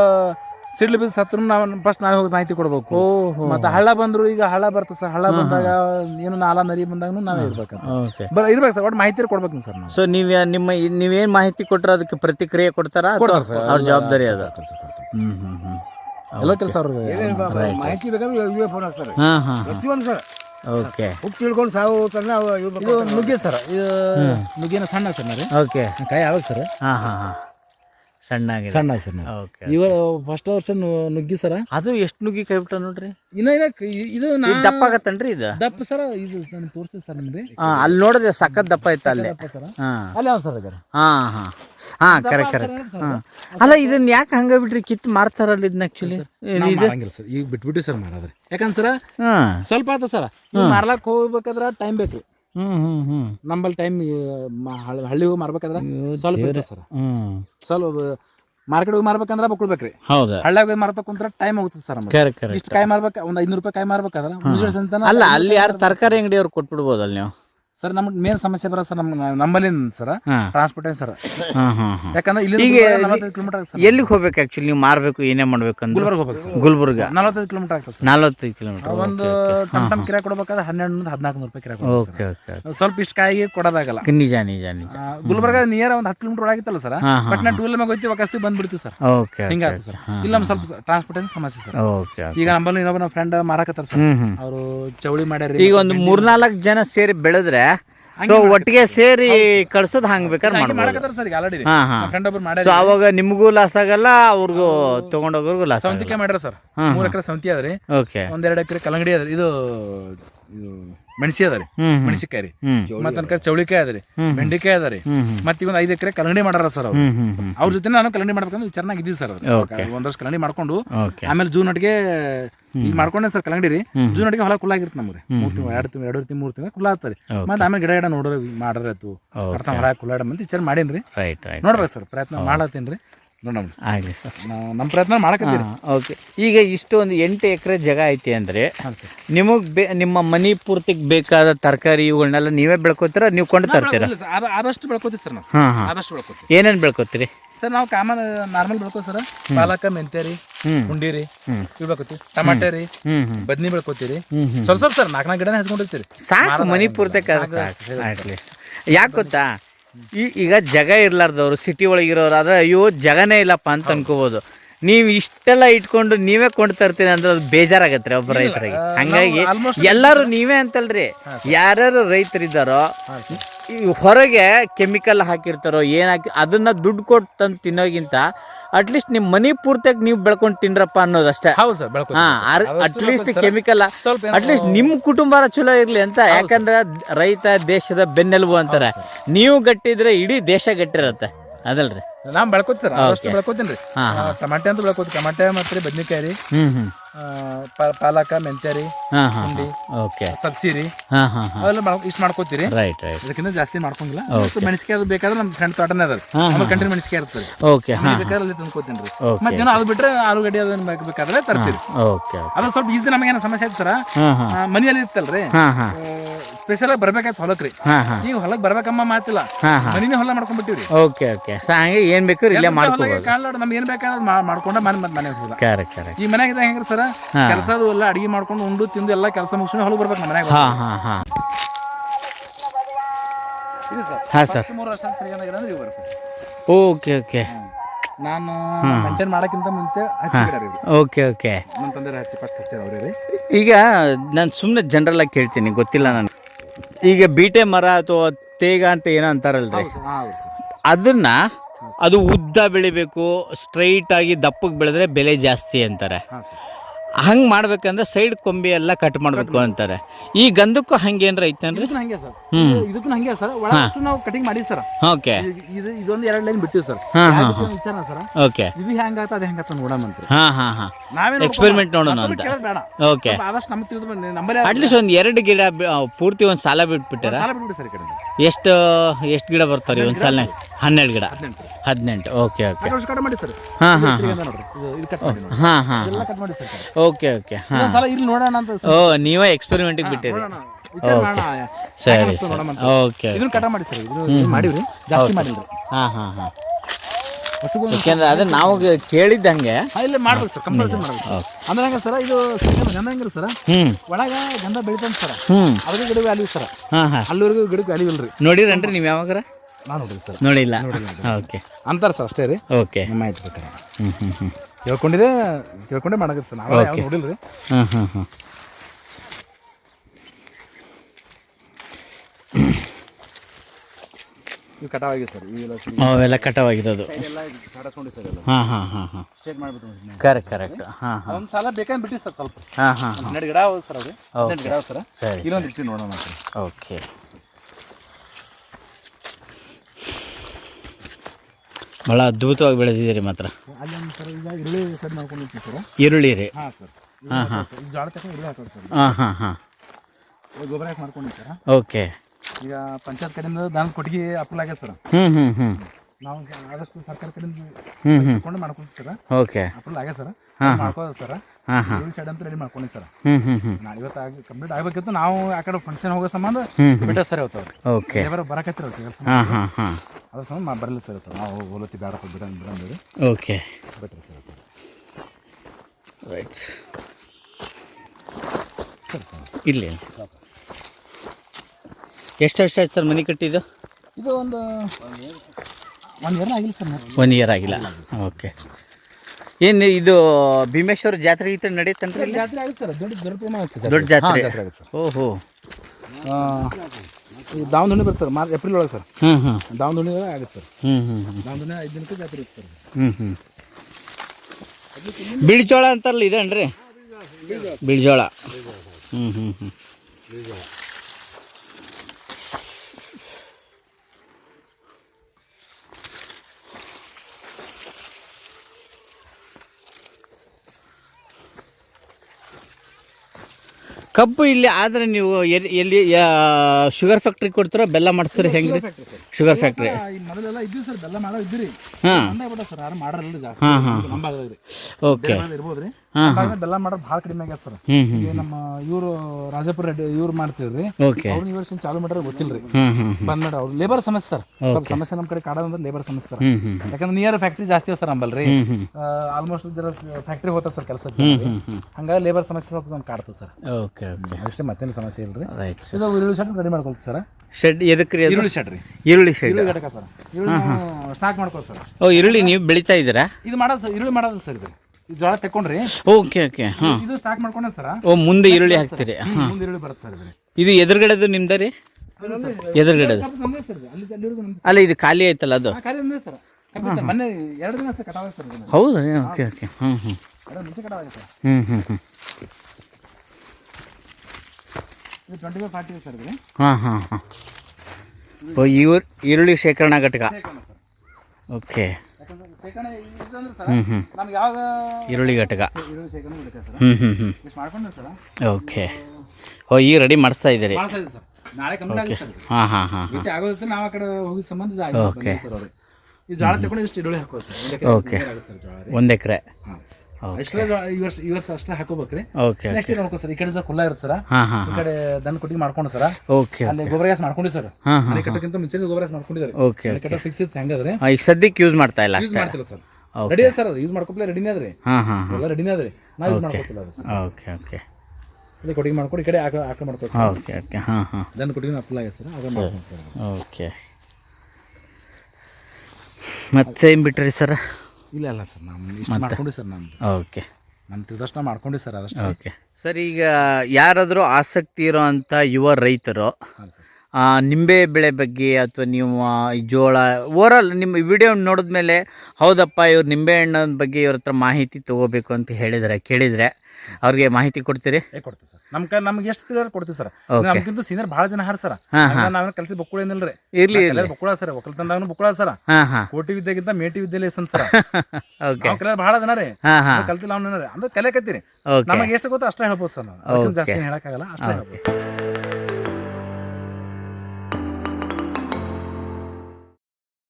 ಸಿಡ್ಲು ಬಿದ್ದು ಸತ್ರು ನಾವು ಫಸ್ಟ್ ನಾವೇ ಹೋಗಿ ಮಾಹಿತಿ ಕೊಡ್ಬೇಕು. ಓಹೋ. ಮತ್ತೆ ಹಳ್ಳ ಬಂದ್ರು ಈಗ ಹಳ್ಳ ಬರ್ತದೆ ಸರ್ ಹಳ್ಳ ಬಂದಾಗ ಏನು ನಾಲಾ ನರಿ ಬಂದಾಗ ನಾವೇ ಇರ್ಬೇಕಂತ. ಬರ ಇರ್ಬೇಕು ಸರ್ ಒಟ್ಟು ಮಾಹಿತಿ ಕೊಡ್ಬೇಕು ಸರ್ ನಾವು. ಸೊ ನೀವ್ ನಿಮ್ಮ ನೀವೇನು ಮಾಹಿತಿ ಕೊಟ್ರ ಅದಕ್ಕೆ ಪ್ರತಿಕ್ರಿಯೆ ಕೊಡ್ತಾರ ಕೊಡ್ತಾರೆ ಸರ್. ಅವ್ರ ಜವಾಬ್ದಾರಿ ಅದ. ಹ್ಮ್ ಹ್ಮ್ ಹ್ಮ್. ಎಲ್ಲ ಕೆಲಸ ಅವ್ರಿಗೆ. ಮಾಹಿತಿ ಬೇಕಾದ್ರೆ ಇವೇ ಫೋನ್ ಹಚ್ತಾರೆ ಹಾ ಹಾ ಪ್ರತಿಯೊಂದು ಸರ್. ಓಕೆ ಉಪ್ಪು ತಿಳ್ಕೊಂಡು ಸಾವು ತನ್ನ ಇದು ನುಗ್ಗೆ ಸರ್ ಇದು ನುಗ್ಗಿನ ಸಣ್ಣ ಸರ್ ರೀ ಓಕೆ ಕೈ ಯಾವಾಗ ಸರ್. ಹಾ ಹಾ ಹಾ. ಸಣ್ಣ ಆಗಿದೆ ಸಣ್ಣ ಸರ್ ಓಕೆ. ಫಸ್ಟ್ ವರ್ಷ ನುಗ್ಗಿ ಸರ. ಅದು ಎಷ್ಟು ನುಗ್ಗಿ ಕೈ ಬಿಟ್ಟ ನೋಡ್ರಿ? ಇನ್ನ ಇನ್ನ ಇದು ದಪ್ಪ ಆಗತ್ತನ್ರಿ ಇದು? ದಪ್ಪ ಸರ ಇದು ನಾನು ತೋರಿಸ್ತೀನಿ ಸರ್ ನಿಮ್ಗೆ. ಹಾ ಅಲ್ಲಿ ನೋಡಿದೆ ಸಖತ್ ದಪ್ಪ ಇತ್ತು ಅಲ್ಲಿ. ಅಲ್ಲಿ ಯಾವ ಸರ್ ಹಾ ಹಾ. ಹಾ ಕರೆಕ್ಟ್ ಕರೆಕ್ಟ್ ಅಲ್ಲ ಇದನ್ನ ಯಾಕೆ ಹಂಗ ಬಿಟ್ರಿ? ಕಿತ್ ಮಾರ್ತಾರಲ್ಲ ಇದನ್ನ ಆಕ್ಚುಲಿ ಸರ್ ಈಗ ಬಿಟ್ಬಿಟ್ಟು ಸರ್ ಮಾಡಿದ್ರೆ ಯಾಕಂದ್ರೆ ಸರ ಸ್ವಲ್ಪ ಆಯ್ತು ಸರ್ ಮಾರ್ಲಕ್ ಹೋಗ್ಬೇಕಾದ್ರ ಟೈಮ್ ಬೇಕು ಹ್ಮ್ ಹ್ಮ್ ಹ್ಮ್. ನಮ್ಮಲ್ಲಿ ಟೈಮ್ ಹಳ್ಳಿ ಹೋಗಿ ಮಾರ್ಬೇಕಾದ್ರ ಸ್ವಲ್ಪ ಸರ್. ಹ್ಮ್. ಸ್ವಲ್ಪ ಮಾರ್ಕೆಟ್ ಹೋಗಿ ಮಾರ್ಬೇಕಂದ್ರ ಬಕ್ಕೊಳ್ಬೇಕ್ರಿ ಹೌದಾ. ಹಳ್ಳಿ ಹೋಗಿ ಮಾರ್ತಾ ಕುಂತ್ರ ಟೈಮ್ ಹೋಗ್ತದೆ ಸರ್ ಕರೆಕ್ಟ್ ಇಷ್ಟು ಕಾಯಿ ಮಾರ್ಬೇಕು ಒಂದು ಐನೂರು ರೂಪಾಯಿ ಕಾಯಿ ಮಾರ್ಬೇಕಾದ್ರೆ ಅಲ್ಲ ಅಲ್ಲಿ ಯಾರು ತರಕಾರಿ ಅಂಗಡಿಯವ್ರು ಕೊಟ್ಬಿಡ್ಬೋದಲ್ಲ ನೀವು? ಸರ್ ನಮ್ಗೆ ಮೇನ್ ಸಮಸ್ಯೆ ಬರ ಸರ್ ನಮ್ಮ ನಮ್ಮಲ್ಲಿ ಸರ್ ಟ್ರಾನ್ಸ್ಪೋರ್ಟ್ ಟ್ರಾನ್ಸ್ಪೋರ್ಟೇಷನ್ ಸರ್. ಯಾಕಂದ್ರೆ ಇಲ್ಲಿ ಈಗ ನಲವತ್ತೈದು ಕಿಲೋಮೀಟರ್ ಸರ್. ಎಲ್ಲಿಗೆ ಹೋಗ್ಬೇಕು ಆಕ್ಚುಲಿ ನೀವು ಮಾರ್ಬೇಕು ಏನೇ ಮಾಡ್ಬೇಕು ಗುಲ್ಬರ್ಗ ಹೋಗ್ಬೇಕು ಸರ್. ಗುಲ್ಬರ್ಗ. ನಲವತ್ತೈದು ಕಿಲೋಮೀಟರ್ ಆಗ್ತದೆ ಸರ್. ನಲ್ವತ್ತೈದು ಕಿಲೋಮೀಟರ್ ಒಂದು ಟಮ್ ಟಮ್ ಕಿರಾಯ ಕೊಡ್ಬೇಕಾದ್ರೆ ಹನ್ನೆರಡು ಹದಿನಾಲ್ಕು ನೂರು ರೂಪಾಯಿ ಕಿರಾಯ ಓಕೆ ಓಕೆ ಸ್ವಲ್ಪ ಇಷ್ಟು ಕಾಯಿ ಕೊಡೋದಾಗಲ್ಲ. ನಿಜ ನಿಜ ನಿಜ. ಗುಲ್ಬರ್ಗ ನಿಯರ್ ಒಂದು ಹತ್ತು ಕಿಲೋಮೀಟರ್ ಒಳಗಿತ್ತಲ್ಲ ಸರ್. ಬಟ್ ನಾ ಟೂ ವೀಲರ್ ಮ್ಯಾಗ ಹೋಗ್ತೀವಿ ಕಸ್ತಿ ಬಂದ್ಬಿಡ್ತೀವಿ ಸರ್. ಓಕೆ ಹಿಂಗಾಗ್ತದೆ ಸರ್. ಇಲ್ಲ ನಮ್ಮ ಸ್ವಲ್ಪ ಟ್ರಾನ್ಸ್ಪೋರ್ಟೇಷನ್ ಸಮಸ್ಯೆ ಸರ್. ಓಕೆ ಈಗ ನಮ್ಮಲ್ಲಿ ಇನ್ನೊಬ್ಬ ನಮ್ಮ ಫ್ರೆಂಡ್ ಮಾರಾಕತ್ತಾರ ಸರ್. ಅವರು ಚೌಳಿ ಮಾಡ್ಯಾರ ಈಗ ಒಂದು ಮೂರ್ನಾಲ್ಕು ಜನ ಸೇರಿ ಬೆಳೆದ್ರೆ ಸೊ ಒಟ್ಟಿಗೆ ಸೇರಿ ಕಳ್ಸೋದು ಹಂಗ್ ಬೇಕಾದ್ರೆ ಮಾಡ್ಬೋದು. ಮಾಡಕತ್ತಾರ ಸರ್ ಈಗ ಆಲ್ರೆಡಿ ಹಾ ಹಾ. ಫ್ರೆಂಡ್ ಒಬ್ರು ಮಾಡ್ಯಾರ ಸೊ ಅವಾಗ ನಿಮಗೂ ಲಾಸ್ ಆಗಲ್ಲ ಅವ್ರಿಗೂ ತಗೊಂಡೋಗೋರ್ಗು ಲಾಸ್ ಆಗಲ್ಲ. ಸೌಂತಿಕಾಯಿ ಮಾಡ್ಯಾರ ಸರ್. ಮೂರ್ ಎಕರೆ ಸಂತಿ ಅದ್ರಿ ಓಕೆ ಒಂದೆರಡು ಎಕರೆ ಕಲ್ಲಂಗಡಿ ಅದ್ರಿ ಇದು ಇದು ಮೆಣಸಿ ಅದ ರೀ. ಮೆಣಸಿಕಾಯಿ ರೀ. ಮತ್ತ ತನಕ ಚೌಳಿಕಾಯಿ ಅದ ರೀ. ಬೆಂಡೆಕಾಯಿ ಅದ ರೀ. ಮತ್ತೆ ಒಂದು ಐದು ಎಕರೆ ಕಲ್ಲಂಗಡಿ ಮಾಡಾರ ಸರ್ ಅವ್ರು. ಅವ್ರ ಜೊತೆ ನಾನು ಕಲಂಗಡಿ ಮಾಡ್ಬೇಕಂದ್ರೆ ಚೆನ್ನಾಗಿ ಇದ್ದೀವಿ ಸರ್. ಒಂದ್ ವರ್ಷ ಕಲಂಗಡಿ ಮಾಡ್ಕೊಂಡು ಆಮೇಲೆ ಜೂನ್ ಅಟ್ಗೆ ಈಗ ಮಾಡ್ಕೊಂಡೆ ಸರ್ ಕಲಂಗಡಿ ರೀ. ಜೂನ್ ಅಡಿಗೆ ಹೊಲ ಕುಲ್ಲಾಗಿರುತ್ತೆ ನಮ್ಗೆ ಮೂರು ತಿಂಗಳು ಎರಡು ತಿಂಗಳು ಎರಡು ತಿಂಗಳು ಮೂರು ತಿಂಗಳು ಕುಲ್ಲ ಆಗ್ತದೆ ಮತ್ತೆ ಆಮೇಲೆ ಗಿಡ ಗಿಡ ಆಯ್ತು. Okay. ಅರ್ಥ ಹೊಲ ಕುಲ್ಲಾಡ ಮಂದಿ ವಿಚಾರ ಮಾಡೀನಿ ರೈಟ್ ರೈಟ್ ನೋಡ್ಬೇಕು ಸರ್ ಪ್ರಯತ್ನ ಮಾಡತ್ತೀನಿ ರೀ. ನೋಡೋಣ ಆಗಲಿ ಸರ್. ನಮ್ಮ ಪ್ರಯತ್ನ ಮಾಡಕತ್ತೀವಿ ಓಕೆ. ಈಗ ಇಷ್ಟು ಒಂದು ಎಂಟು ಎಕರೆ ಜಾಗ ಐತಿ ಅಂದರೆ ನಿಮಗೆ ಬೇ ನಿಮ್ಮ ಮನಿ ಪೂರ್ತಿಗೆ ಬೇಕಾದ ತರಕಾರಿ ಇವುಗಳನ್ನೆಲ್ಲ ನೀವೇ ಬೆಳ್ಕೊತೀರಾ ನೀವು ಕೊಂಡು ತರ್ತೀರಾ? ಆದಷ್ಟು ಬೆಳ್ಕೋತೀವಿ ಸರ್ ನಾವು. ಹಾಂ ಹಾಂ. ಆದಷ್ಟು ಬೆಳ್ಕೋತೀವಿ. ಏನೇನು ಬೆಳ್ಕೊತೀರಿ? ಸರ್ ನಾವು ಕಾಮನ್ ನಾರ್ಮಲ್ ಬೆಳ್ಕೋ ಸರ್. ಪಾಲಕ ಮೆಂತ್ಯ ರೀ. ಇವ್ ಬೆಳ್ಕೋತೀವಿ. ಟಮಾಟೆ ರೀ ಬದ್ನಿ ಬೆಳ್ಕೋತೀರಿ ಸ್ವಲ್ಪ ಸ್ವಲ್ಪ ಸರ್ ನಾಲ್ಕು ನಾಲ್ಕು ಗಿಡನೇ ಹಚ್ಕೊಂಡಿರ್ತೀರಿ ಸಾಕು ಮನಿ ಪೂರ್ತಿ ಯಾಕೆ ಗೊತ್ತಾ? ಈ ಈಗ ಜಗ ಇರ್ಲಾರ್ದವ್ರು ಸಿಟಿ ಒಳಗಿರೋರು ಆದ್ರೆ ಅಯ್ಯೋ ಜಗನೇ ಇಲ್ಲಪ್ಪ ಅಂತ ಅನ್ಕೋಬೋದು. ನೀವು ಇಷ್ಟೆಲ್ಲ ಇಟ್ಕೊಂಡು ನೀವೇ ಕೊಂಡು ತರ್ತೀನಿ ಅಂದ್ರೆ ಅದು ಬೇಜಾರಾಗತ್ತೆ ಒಬ್ಬ ರೈತರಿಗೆ. ಹಂಗಾಗಿ ಎಲ್ಲರೂ ನೀವೇ ಅಂತಲ್ರಿ. ಯಾರ್ಯಾರು ರೈತರಿದ್ದಾರೋ ಈ ಹೊರಗೆ ಕೆಮಿಕಲ್ ಹಾಕಿರ್ತಾರೋ ಏನು ಹಾಕಿ ಅದನ್ನ ದುಡ್ಡು ಕೊಟ್ಟು ತಂದು ತಿನ್ನೋಗಿಂತ ಅಟ್ಲೀಸ್ಟ್ ನಿಮ್ಮ ಮನಿ ಪೂರ್ತಿಯಾಗಿ ನೀವು ಬೆಳ್ಕೊಂಡು ತಿನ್ರಪ್ಪ ಅನ್ನೋದಷ್ಟೇ. ಹೌದು ಸರ್ ಹಾ ಅಟ್ಲೀಸ್ಟ್ ಕೆಮಿಕಲ್ ಸ್ವಲ್ಪ ಅಟ್ಲೀಸ್ಟ್ ನಿಮ್ ಕುಟುಂಬ ಚಲೋ ಇರ್ಲಿ ಅಂತ. ಯಾಕಂದ್ರೆ ರೈತ ದೇಶದ ಬೆನ್ನೆಲುಬು ಅಂತಾರೆ. ನೀವು ಗಟ್ಟಿದ್ರೆ ಇಡೀ ದೇಶ ಗಟ್ಟಿರತ್ತೆ. ಅದಲ್ರಿ. ನಾವ್ ಬೆಳ್ಕೋತಿ ಸರ್ ಅಷ್ಟು ಬೆಳ್ಕೋತೀನಿ ರೀ. ಟಮಾಟೆ ಅಂತ ಬೆಳ್ಕೋತಿ ಟಮಾಟೆ ಮತ್ತೆ ರೀ. ಬದ್ನಿಕಾಯಿ ರೀ ಪಾಲಕ ಮೆಂತ್ಯ ರೀ ಸಬ್ಸಿ ರೀ. ಅವೆಲ್ಲ ಇಷ್ಟು ಮಾಡ್ಕೋತೀರಿ ರೈಟ್ ರೈಟ್ ಇದಕ್ಕಿಂತ ಜಾಸ್ತಿ ಮಾಡ್ಕೊಂಗಿಲ್ಲ ಮೆಣಸಿಕಾಯಿ ಅದು ಬೇಕಾದ್ರೆ ನಮ್ಮ ಫ್ರೆಂಡ್ ತೋಟನೇ ಅದ ಕಂಟ್ರಿ ಮೆಣಸಿಕಾಯಿ ಇರ್ತದೆ. ಓಕೆ ಬೇಕಾದ್ರೆ ಅಲ್ಲಿ ತಂದ್ಕೋತೀನಿ ರೀ. ಮತ್ತೆ ಏನೋ ಅದು ಬಿಟ್ರೆ ಆಲೂಗಡ್ಡೆ ಅದನ್ನ ಬೇಕಾದ್ರೆ ತರ್ತೀರಿ ಓಕೆ ಅದು ಸ್ವಲ್ಪ ಈಸ್ ನಮಗೆ ಏನೋ ಸಮಸ್ಯೆ ಆಯ್ತು ಸರ. ಮನೆಯಲ್ಲಿ ಇತ್ತಲ್ರಿ ಸ್ಪೆಷಲ್ ಆಗಿ ಬರ್ಬೇಕಾಯ್ತು ಹೊಲಕ್ರಿ ರೀ. ಹಾ ಬರಬೇಕಮ್ಮ ಈಗ ಹೊಲಕ್ಕೆ ಬರ್ಬೇಕಮ್ಮ ಮಾತಿಲ್ಲ. ಮನಿನೇ ಹೊಲ ಮಾಡ್ಕೊಂಡ್ಬಿಟ್ಟಿವ್ರಿ ಓಕೆ ಓಕೆ ಹಂಗೆ ಏನ್ ಬೇಕು ಇಲ್ಲೇ ಮಾಡ್ಕೋಬಹುದು ಕಾಣ್ಲಾಡ ನಮ್ಗೆ ಏನ್ ಬೇಕಾದ್ರೆ ಮಾ- ಮಾಡ್ಕೊಂಡ ಮನೆ ಮತ್ತೆ ಮನೆಗೆ ಹೋದ ಕರೆಕ್ಟ್ ಕರೆಕ್ಟ್ ಈ ಮನ್ಯಾಗ ಹೆಂಗ್ರಿ ಸರ್? ಕೆಲಸ ಎಲ್ಲ ಅಡಿಗೆ ಮಾಡ್ಕೊಂಡು ಉಂಡು ತಿಂದು ಎಲ್ಲ ಕೆಲಸ ಮುಗಿಸ್ಕೊಂಡು ಹೊಲಗೆ ಬರ್ಬೇಕು ನಮ್ಮ ಮನ್ಯಾಗ ಹಾ ಹಾ ಹಾ. ಇದು ಸರ್ ಹಾ ಸರ್. ಮೂರು ವರ್ಷ ಇವು ಬರುತ್ತೆ ಓಕೆ ಓಕೆ. ನಾನು ಮೇಂಟೈನ್ ಮಾಡಕ್ಕಿಂತ ಮುಂಚೆ ಹಚ್ಚಿ ಗಿಡ ಓಕೆ ಓಕೆ. ನನ್ನ ತಂದೆ ಹಚ್ಚಿ ಫಸ್ಟ್ ಹಚ್ಚಿದ ಅವ್ರಿ ರೀ. ಈಗ ನಾನು ಸುಮ್ಮನೆ ಜನರಲ್ ಆಗಿ ಕೇಳ್ತೀನಿ ಗೊತ್ತಿಲ್ಲ ನನಗೆ. ಈಗ ಬೀಟೆ ಮರ ಅಥವಾ ತೇಗ ಅಂತ ಏನೋ ಅಂತಾರಲ್ರಿ? ಹೌದು ಸರ್ ಹೌದು ಸರ್. ಅದನ್ನ ಅದು ಉದ್ದ ಬೆಳಿಬೇಕು ಸ್ಟ್ರೈಟ್ ಆಗಿ ದಪ್ಪಗೆ ಬೆಳೆದ್ರೆ ಬೆಲೆ ಜಾಸ್ತಿ ಅಂತಾರೆ. ಹಂಗೆ ಮಾಡ್ಬೇಕಂದ್ರೆ ಸೈಡ್ ಕೊಂಬೆ ಎಲ್ಲ ಕಟ್ ಮಾಡಬೇಕು ಅಂತಾರೆ. ಈ ಗಂಧಕ್ಕೂ ಹಂಗೇನ್ರ ಐತೇನ್ರಿ ಇದಕ್ಕೂ ಹಂಗೆ ಸರ್. ಇದಕ್ಕೂ ಹಂಗೆ ಸರ್. ಒಳ ನಾವು ಕಟಿಂಗ್ ಮಾಡಿ ಸರ್. ಓಕೆ. ಇದು ಇದೊಂದು ಎರಡು ಲೈನ್ ಬಿಟ್ಟಿವಿ ಸರ್. ಹಾ, ಹಾ, ವಿಚಾರ ಸರ್? ಓಕೆ. ಇದು ಹೆಂಗಾಗ್ತದೆ ಅದು ಹೆಂಗಾಗ್ತದೆ ನೋಡಮಂತ್ರಿ ಹಾಂ ಹಾಂ ಹಾಂ. ನಾವೇ ಎಕ್ಸ್ಪೆರಿಮೆಂಟ್ ನೋಡೋಣ ಅಂತ. ಓಕೆ. ಸ್ವಲ್ಪ ಆದಷ್ಟು ನಮ್ಗೆ ತಿಳಿದು ನಂಬಲ್ಲಿ ಅಟ್ಲೀಸ್ಟ್ ಒಂದು ಎರಡು ಗಿಡ ಪೂರ್ತಿ ಒಂದು ಸಾಲ ಬಿಟ್ಬಿಟ್ಟಿರ? ಸಾಲ ಸರ್ ಕಡೆ ಎಷ್ಟು ಎಷ್ಟು ಗಿಡ ಬರ್ತಾರೆ ಒಂದು ಸಾಲ ಹನ್ನೆರಡು ಗಿಡ. ಹದಿನೆಂಟು. ಹದಿನೆಂಟು. ಓಕೆ ಓಕೆ ಕಟ್ ಕಟ್ ಮಾಡಿ ಸರ್. ಹಾಂ ಹಾಂ ಶ್ರೀಗಂಧ ನೋಡ್ರಿ. ಇದು ಇದು ಕಟ್ ಮಾಡಿ ನೋಡಿ ಹಾಂ ಹಾಂ ಎಲ್ಲ ಕಟ್ ಮಾಡಿ ಸರ್. ಓಕೆ ಓಕೆ ಹಾಂ. ಸಲ ಇಲ್ಲಿ ನೋಡೋಣ ಅಂತ ಸರ್. ಓ ನೀವೇ ಎಕ್ಸ್ಪೆರಿಮೆಂಟಿಗೆ ಬಿಟ್ಟಿರಿ. ನೋಡೋಣ. ವಿಚಾರ ಮಾಡೋಣ. ಸರಿ ನೋಡೋಣ ಅಂತ. ಓಕೆ ಇದನ್ನ ಕಟ್ ಮಾಡಿ ಸರ್. ಇದು ಮಾಡಿವ್ರಿ. ಜಾಸ್ತಿ ಮಾಡಿಲ್ರಿ. ಹಾಂ ಹಾಂ ಹಾಂ. ಅಷ್ಟು ಯಾಕೆಂದ್ರೆ ಅದು ನಾವು ಕೇಳಿದ್ದಂಗೆ ಹಾ ಇಲ್ಲ ಮಾಡ್ಬೇಕು ಸರ್. ಕಂಪಲ್ಸರಿ ಮಾಡ್ಬೇಕು ಅಂದ್ರೆ ಹೆಂಗ ಸರ್ ಇದು ಗಂಧ ಹೆಂಗಿರಿ ಸರ್ ಹ್ಞೂ ಒಳಗ ಗಂಧ ಬೆಳಿತಾನೆ ಸರ್. ಹ್ಞೂ ಅದಕ್ಕೆ ಗಿಡ ವ್ಯಾಲ್ಯೂ ಸರ್. ಹಾ ಹಾಂ. ಅಲ್ಲಿವರೆಗೂ ಗಿಡಕ್ಕೆ ವ್ಯಾಲ್ಯೂ ಇಲ್ರಿ. ನೋಡಿರನ್ರಿ ನೀವು ಯಾವಾಗಾರ? ನಾನು ನೋಡಿರಿ ಸರ್. ನೋಡಿಲ್ಲ. ಓಕೆ. ಅಂತಾರೆ ಸರ್ ಅಷ್ಟೇ ರೀ. ಓಕೆ. ನಮ್ಮ ಆಯ್ತು ಬೇಕಾರೆ ಹ್ಞೂ ಹ್ಞೂ ಹ್ಞೂ ಕೇಳ್ಕೊಂಡಿದೆ ಕೇಳ್ಕೊಂಡೆ ಮಾಡಕ್ಕೆ ಸರ್. ನಾವು ನೋಡಿಲ್ಲ ರೀ ಹಾಂ ಹಾಂ ಹಾಂ ಇವು ಕಟಾವ್ ಆಗಿದೆ ಸರ್ ಇವೆಲ್ಲ ಅವೆಲ್ಲ ಕಟವಾಗಿರೋದು. ಹಾಂ ಹಾಂ ಹಾಂ ಹಾಂ. ಸ್ಟೇಟ್ ಮಾಡಿಬಿಟ್ಟು ಕರೆಕ್ಟ್ ಕರೆಕ್ಟ್ ಹಾಂ ಹಾಂ. ಒಂದು ಸಾಲ ಸರ್ ಸ್ವಲ್ಪ. ಹಾಂ ಹಾಂ ಹಾಂ. ಹನ್ನೆರಡು ಗಿಡ ಸರ್ ಅವ್ರಿ ಹನ್ನೆರಡು ಗಿಡ ಸರ್. ಸರಿ ಇನ್ನೊಂದು ಇಟ್ಟು ನೋಡೋಣ ಓಕೆ. ಭಾಳ ಅದ್ಭುತವಾಗಿ ಬೆಳೆದಿದ್ದೀರಿ ಮಾತ್ರ. ಅಲ್ಲಿ ಒಂದು ಸರ್ ಈಗ ಈರುಳ್ಳಿ ಸೈಡ್ ಮಾಡ್ಕೊಂಡಿರ್ತೀವಿ ಸರ್ ಈರುಳ್ಳಿ ರೀ. ಹಾಂ ಸರ್. ಹಾಂ ಹಾಂ. ಈಗ ಜೋಳ ತಕ್ಕ ಈರುಳ್ಳಿ ಹಾಕೋದು ಸರ್. ಹಾಂ ಹಾಂ ಹಾಂ. ಗೊಬ್ಬರ ಹಾಕಿ ಓಕೆ. ಈಗ ಪಂಚಾಯತ್ ಕಡೆಯಿಂದ ದಾನ ಕೊಟ್ಟಿಗೆ ಅಪ್ರೂವಲ್ ಆಗ್ಯದ ಸರ್. ಹ್ಞೂ ಹ್ಞೂ ಹ್ಞೂ ನಾವು ಆದಷ್ಟು ಸರ್ಕಾರ ಕಡೆಯಿಂದ ಹ್ಞೂ ಹ್ಞೂ ಕೊಂಡು ಮಾಡ್ಕೊಳ್ತೀವಿ ಸರ್ ಓಕೆ. ಅಪ್ರೂವಲ್ ಆಗ್ಯದ ಸರ್. ಹಾಂ, ಮಾಡ್ಕೋದು ಸರ್. ಈರುಳ್ಳಿ ಸೈಡ್ ಅಂತ ರೆಡಿ ಮಾಡ್ಕೊಂಡಿ ಸರ್. ಹ್ಞೂ ಹ್ಞೂ ಹ್ಞೂ ನಾ ಇವತ್ತು ಆಗಿ ಕಂಪ್ಲೀಟ್ ಆಗ್ಬೇಕಿತ್ತು. ನಾವು ಆ ಕಡೆ ಫಂಕ್ಷನ್ ಹೋಗೋ ಸಂಬಂಧ ಬಿಟ್ಟ ಸರ್ ಇವತ್ತು ಓಕೆ. ಬರಕತ್ತಿರ ಕೆಲಸ ಹಾಂ ಹಾಂ ಹಾಂ. ಅದ್ರ ಸಮ ಮಾ ಬರಲಿ ಸರ್ ಇವತ್ತು ನಾವು ಹೋಲತ್ತಿ ಬೇಡ ಬಿಡ. ಬಿಡಂದೇಳಿ ಓಕೆ. ಬಿಟ್ರಿ ಸರ್. ರೈಟ್ ಸರಿ. ಸರ್ ಇಲ್ಲಿ ಎಷ್ಟು ವರ್ಷ ಆಯ್ತು ಸರ್ ಮನೆ ಕಟ್ಟಿದ್ದು? ಇದು ಒಂದು ಒನ್ ಇಯರ್ ಆಗಿಲ್ಲ ಸರ್ ಒನ್ ಇಯರ್ ಆಗಿಲ್ಲ. ಓಕೆ. ಏನು ಇದು ಭೀಮೇಶ್ವರ ಜಾತ್ರೆ ಈ ಥರ ಇಲ್ಲಿ? ಜಾತ್ರೆ ಆಗುತ್ತೆ ಸರ್. ದೊಡ್ಡ ದೊಡ್ಡ ಪ್ರಮಾಣ ಸರ್. ದೊಡ್ಡ ಜಾತ್ರೆ. ಜಾತ್ರೆ ಆಗುತ್ತೆ ಸರ್. ಓಹೋ. ಈ ದಾವಣದುಣಿ ಬರುತ್ತೆ ಸರ್ ಮಾರ್ಚ್ ಏಪ್ರಿಲ್ ಒಳಗೆ ಸರ್. ಹ್ಞೂ ಹ್ಞೂ ದಾವಣದುಣಿ ಆಗುತ್ತೆ ಸರ್. ಹ್ಞೂ ಹ್ಞೂ ಹ್ಞೂ ದಾವಣದುಣಿ ಐದು ದಿನಕ್ಕೆ ಜಾತ್ರೆ ಇರುತ್ತೆ ಸರ್. ಹ್ಞೂ ಹ್ಞೂ ಬಿಳಿಜೋಳ ಅಂತಾರಲ್ಲ ಇದೇನ್ರಿ? ಬಿಳಿಜೋಳ ಹ್ಞೂ ಹ್ಞೂ ಹ್ಞೂ ಕಬ್ಬು ಇಲ್ಲಿ ಆದರೆ ನೀವು ಎಲ್ಲಿ ಎಲ್ಲಿ ಶುಗರ್ ಫ್ಯಾಕ್ಟ್ರಿ ಕೊಡ್ತೀರೋ ಬೆಲ್ಲ ಮಾಡ್ತೀರೋ ಹೆಂಗೆ ಫ್ಯಾಕ್ಟ್ರಿ ಶುಗರ್ ಫ್ಯಾಕ್ಟ್ರಿ ಈ ಮೊದಲೆಲ್ಲ ಇದ್ವಿ ಸರ್ ಬೆಲ್ಲ ಮಾಡೋ ಇದ್ವಿ ರೀ. ಹಾಂ. ಅಂದಾಗ್ಬಿಟ್ಟ ಸರ್ ಯಾರು ಮಾಡಲ್ಲ ಜಾಸ್ತಿ. ಹಾಂ ಹಾಂ. ನಮ್ಮ ಭಾಗದಾಗ ರೀ. ಓಕೆ ಇರ್ಬೋದು ರೀ. ಹಾಂ ಭಾಗದಾಗ ಬೆಲ್ಲ ಮಾಡೋದು ಭಾಳ ಕಡಿಮೆ ಆಗ್ಯದ ಸರ್. ಹ್ಞೂ ಹ್ಞೂ ಈಗ ನಮ್ಮ ಇವರು ರಾಜಾಪುರ ರೆಡ್ಡಿ ಇವ್ರು ಮಾಡ್ತೀವಿ ಓಕೆ ಅವ್ರು ಈ ವರ್ಷ ಚಾಲು ಮಾಡ್ಯಾರ ಗೊತ್ತಿಲ್ಲ ರೀ. ಹ್ಞೂ ಹ್ಞೂ ಬಂದ್ ಮಾಡಿ ಅವ್ರು. ಲೇಬರ್ ಸಮಸ್ಯೆ ಸರ್. ಸ್ವಲ್ಪ ಸಮಸ್ಯೆ ನಮ್ಮ ಕಡೆ ಕಾಡೋದಂದ್ರೆ ಲೇಬರ್ ಸಮಸ್ಯೆ ಸರ್. ಹ್ಞೂ ಯಾಕಂದ್ರೆ ನಿಯರ್ ಫ್ಯಾಕ್ಟ್ರಿ ಜಾಸ್ತಿ ಸರ್ ನಂಬಲ್ರಿ ಆಲ್ಮೋಸ್ಟ್ ಜರ ಫ್ಯಾಕ್ಟ್ರಿ ಹೋಗ್ತಾರೆ ಸರ್ ಕೆಲಸ ಹಂಗಾಗಿ ಲೇಬರ್ ಸಮಸ್ಯೆ ಸ್ವಲ್ಪ ನಮ್ಗೆ ಕಾಡ್ತದೆ ಸರ್. ಓಕೆ ಓಕೆ ಅಷ್ಟೇ ಮತ್ತೇನು ಸಮಸ್ಯೆ ಇಲ್ರಿ? ರೈಟ್ ಇದು ಈರುಳ್ಳಿ ಶೆಡ್ ರೆಡಿ ಮಾಡ್ಕೊಳ್ತೀವಿ ಸರ್ ಶೆಡ್ ಎದಕ್ಕೆ ರೀ ಅದು? ಈರುಳ್ಳಿ ಶೆಡ್ ರೀ ಈರುಳ್ಳಿ ಶೆಡ್. ಈರುಳ್ಳಿ ಘಟಕ ಸರ್ ಈರುಳ್ಳಿ ಸ್ಟಾಕ್ ಮಾಡ್ಕೊಳ್ತೀವಿ ಸರ್ ಓ ಈರುಳ್ಳಿ ನೀವು ಬೆಳಿತಾ ಇದ್ದೀರಾ? ಇದು ಮಾಡೋದು ಸರ್ ಈರುಳ್ಳಿ ಮಾಡೋದು ಸರ್ ಇದು. ಇದು ಜೋಳ ತಕ್ಕೊಂಡ್ರಿ. ಓಕೆ ಓಕೆ ಹಾಂ ಇದು ಸ್ಟಾಕ್ ಮಾಡ್ಕೊಂಡೆ ಸರ್ ಓ ಮುಂದೆ ಈರುಳ್ಳಿ ಹಾಕ್ತೀರಿ. ಮುಂದೆ ಈರುಳ್ಳಿ ಬರುತ್ತೆ ಸರ್ ಇದು. ಇದು ಎದುರುಗಡೆದು ನಿಮ್ದ ರೀ? ಎದುರುಗಡೆದು ನಮ್ದೇ ಸರ್ ಇದು. ಅಲ್ಲಿ ಅಲ್ಲಿವರೆಗೂ ನಮ್ದು ಅಲ್ಲ ಇದು ಖಾಲಿ ಆಯ್ತಲ್ಲ ಅದು? ಆ ಕಾರ್ಯ ನಮ್ದೇ ಸರ್ ಕಮ್ಮಿ ಸರ್. ಮೊನ್ನೆ ಎರಡು ದಿನ ಸರ್ ಕಟಾವ ಸರ್ ಇದನ್ನ. ಹೌದಾ? ಓಕೆ ಓಕೆ ಹ್ಞೂ ಹ್ಞೂ ಎರಡು ಮುಂಚೆ ಕಟಾವ ಸರ್ ಹ್ಞೂ ಹ್ಞೂ ಟ್ವೆಂಟಿ ಫೈವ್ ಫಾರ್ಟಿ ಸರ್ ಇದು. ಹಾಂ ಹಾಂ ಹಾಂ. ಓ ಇವ್ರು ಈರುಳ್ಳಿ ಶೇಖರಣಾ ಘಟಕ. ಓಕೆ. ಶೇಖರಣೆ ಇದಂದ್ರೆ ಸರ್ ಹ್ಞೂ ಹ್ಞೂ ನಮ್ಗೆ ಈರುಳ್ಳಿ ಘಟಕ. ಈರುಳ್ಳಿ ಶೇಖರಣೆ ಬಿಡುತ್ತೆ ಸರ್ ಹ್ಞೂ ಹ್ಞೂ ಹ್ಞೂ ಇಷ್ಟು ಮಾಡ್ಕೊಂಡ್ರೆ ಸರ್ ಓಕೆ. ಓ ಈಗ ರೆಡಿ ಮಾಡಿಸ್ತಾ ಇದ್ದೀರಿ. ಮಾಡ್ತಾ ಸರ್ ನಾಳೆ ಸರ್. ಹಾಂ ಹಾಂ ಹಾಂ ಹಾಂ. ಗೀತೆ ಆಗೋದಿತ್ತು ನಾವು ಆ ಕಡೆ ಹೋಗಿ ಸಂಬಂಧ ಇದು ಆಗಿದೆ ಸರ್ ಅವ್ರಿಗೆ ಈ ಜೋಳ ತಗೊಂಡು ಇಷ್ಟು ಈರುಳ್ಳಿ ಹಾಕೋದು ಸರ್ ಒಂದು ಎಕರೆ ಒಂದು ಹಾಂ. ಓಕೆ ಅಷ್ಟೇ ಜೋಳ ಈ ವರ್ಷ ಈ ವರ್ಷ ಅಷ್ಟೇ ಹಾಕೋಬೇಕ್ರಿ. ಓಕೆ ನೆಕ್ಸ್ಟ್ ನೋಡ್ಕೋ ಸರ್. ಈ ಕಡೆ ಸರ್ ಖುಲ್ಲ ಇರುತ್ತೆ ಸರ್. ಹಾಂ ಹಾಂ ಈ ಕಡೆ ದನ ಕೊಟ್ಟಿಗೆ ಮಾಡ್ಕೊಂಡು ಸರ್. ಓಕೆ ಅಲ್ಲಿ ಗೊಬ್ಬರ ಗ್ಯಾಸ್ ಮಾಡ್ಕೊಂಡಿ ಸರ್. ಹಾಂ ಹಾಂ ಮನೆ ಕಟ್ಟಕ್ಕಿಂತ ಮುಂಚೆ ಗೊಬ್ಬರ ಗ್ಯಾಸ್ ಮಾಡ್ಕೊಂಡಿದ್ದಾರೆ. ಓಕೆ ಕಟ್ಟ ಫಿಕ್ಸ್ ಇತ್ತು ಹೆಂಗದ್ರಿ. ಈಗ ಸದ್ಯಕ್ಕೆ ಯೂಸ್ ಮಾಡ್ತಾ ಇಲ್ಲ ಯೂಸ್ ಮಾಡ್ತಿಲ್ಲ ಸರ್. ರೆಡಿ ಅದ ಸರ್ ಯೂಸ್ ಮಾಡ್ಕೊಪ್ಲೆ ರೆಡಿನೇ ಅದ್ರಿ ಹಾಂ ಹಾಂ ಹಾಂ. ಎಲ್ಲ ರೆಡಿನೇ ಅದ್ರಿ ನಾವು ಯೂಸ್ ಮಾಡ್ಕೊತಿಲ್ಲ ಓಕೆ ಓಕೆ ಇಲ್ಲಿ ಕೊಟ್ಟಿಗೆ ಮಾಡ್ಕೊಂಡು ಈ ಕಡೆ ಆಕಳ ಆಕಳ ಮಾಡ್ಕೊಳ್ತೀವಿ ಓಕೆ ಓಕೆ ಹಾಂ ಹಾಂ. ದನ ಕೊಟ್ಟಿಗೆ ಅಪ್ಲೈ ಆಗಿದೆ ಸರ್. ಅದ ಮಾಡ್ಕೊಂಡು ಸರ್. ಓಕೆ ಮತ್ತೆ ಏನು ಬಿಟ್ರಿ ಸರ್? ಇಲ್ಲ ಅಲ್ಲ ಸರ್ ನಮ್ಮ ಮಾಡ್ಕೊಂಡಿ ಸರ್ ನಮ್ದು. ಓಕೆ. ನಮ್ಮ ತಿಳಿದಷ್ಟು ಮಾಡ್ಕೊಂಡು ಸರ್ ಅದಷ್ಟು. ಓಕೆ. ಸರ್ ಈಗ ಯಾರಾದರೂ ಆಸಕ್ತಿ ಇರೋವಂಥ ಯುವ ರೈತರು ಹಾಂ ಸರ್. ನಿಂಬೆ ಬೆಳೆ ಬಗ್ಗೆ ಅಥವಾ ನೀವು ಈ ಜೋಳ ಓವರಾಲ್ ನಿಮ್ಮ ವಿಡಿಯೋ ನೋಡಿದ್ಮೇಲೆ ಹೌದಪ್ಪ ಇವ್ರು ನಿಂಬೆ ಹಣ್ಣನ ಬಗ್ಗೆ ಇವ್ರ ಹತ್ರ ಮಾಹಿತಿ ತೊಗೋಬೇಕು ಅಂತ ಹೇಳಿದರೆ ಕೇಳಿದರೆ ಅವ್ರಿಗೆ ಮಾಹಿತಿ ಕೊಡ್ತೀರಿ? ಏ ಕೊಡ್ತೀವಿ ಸರ್. ನಮ್ ಕೈ ನಮ್ಗೆ ಎಷ್ಟು ತಿಳಿದ್ರೆ ಕೊಡ್ತೀವಿ ಸರ್. Okay. ನಮ್ಗಿಂತ ಸೀನಿಯರ್ ಭಾಳ ಜನ ಹಾರ ಸರ್. ಹಾಂ ಹಾಂ. ನಾವೇನು ಕಲ್ತಿ ಬಕ್ಕುಳ ಏನಿಲ್ರಿ. ಇರಲಿ ಇರಲಿ. ಬಕ್ಕುಳ ಸರ್ ಒಕ್ಕಲ್ತನದಾಗನು ಬಕ್ಕುಳ ಸರ್. ಹಾಂ ಹಾಂ. ಕೋಟಿ ವಿದ್ಯೆಗಿಂತ ಮೇಟಿ ವಿದ್ಯೆ ಲೇಸನ್ ಸರ್. ಓಕೆ ನಾವು ಭಾಳ ಜನ ರೀ. ಹಾಂ ಹಾಂ. ಕಲ್ತಿಲ್ಲ ಅವ್ನ ಅಂದ್ರೆ ಕಲಿಯಕತ್ತೀರಿ. ಓಕೆ ನಮಗೆ ಎಷ್ಟು ಗೊತ್ತೋ ಅಷ್ಟೇ ಹೇಳ್ಬೋದು ಸರ್ ಅದಕ್ಕಿಂತ ಜಾಸ್ತಿ ಹೇಳಕ್ಕಾಗಲ್ಲ ಅಷ್ಟೇ ಹೇಳ್ಬೋದು.